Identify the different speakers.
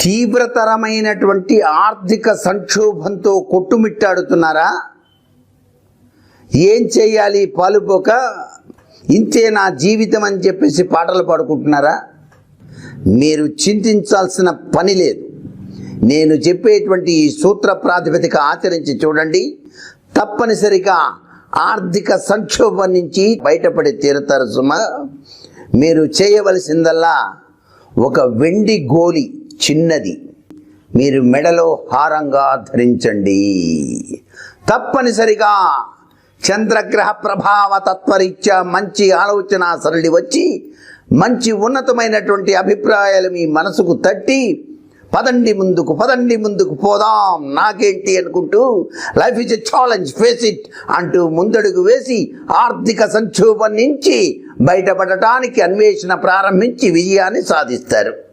Speaker 1: తీవ్రతరమైనటువంటి ఆర్థిక సంక్షోభంతో కొట్టుమిట్టాడుతున్నారా? ఏం చేయాలి? పాలుపోక ఇంతే నా జీవితం అని చెప్పేసి పాటలు పాడుకుంటున్నారా? మీరు చింతించాల్సిన పని లేదు. నేను చెప్పేటువంటి ఈ సూత్ర ప్రాతిపదిక ఆచరించి చూడండి. తప్పనిసరిగా ఆర్థిక సంక్షోభం నుంచి బయటపడి తీరుతారు సుమ. మీరు చేయవలసిందల్లా ఒక వెండి గోలి చిన్నది. మీరు మెడలో హారంగా ధరించండి. తప్పనిసరిగా చంద్రగ్రహ ప్రభావ తత్వరీత్యా మంచి ఆలోచన సరళి వచ్చి మంచి ఉన్నతమైనటువంటి అభిప్రాయాలు మీ మనసుకు తట్టి పదండి ముందుకు పదండి ముందుకు పోదాం నాకేంటి అనుకుంటూ life is a challenge face it అంటూ ముందడుగు వేసి ఆర్థిక సంక్షోభం నుంచి బయటపడటానికి అన్వేషణ ప్రారంభించి విజయాన్ని సాధిస్తారు.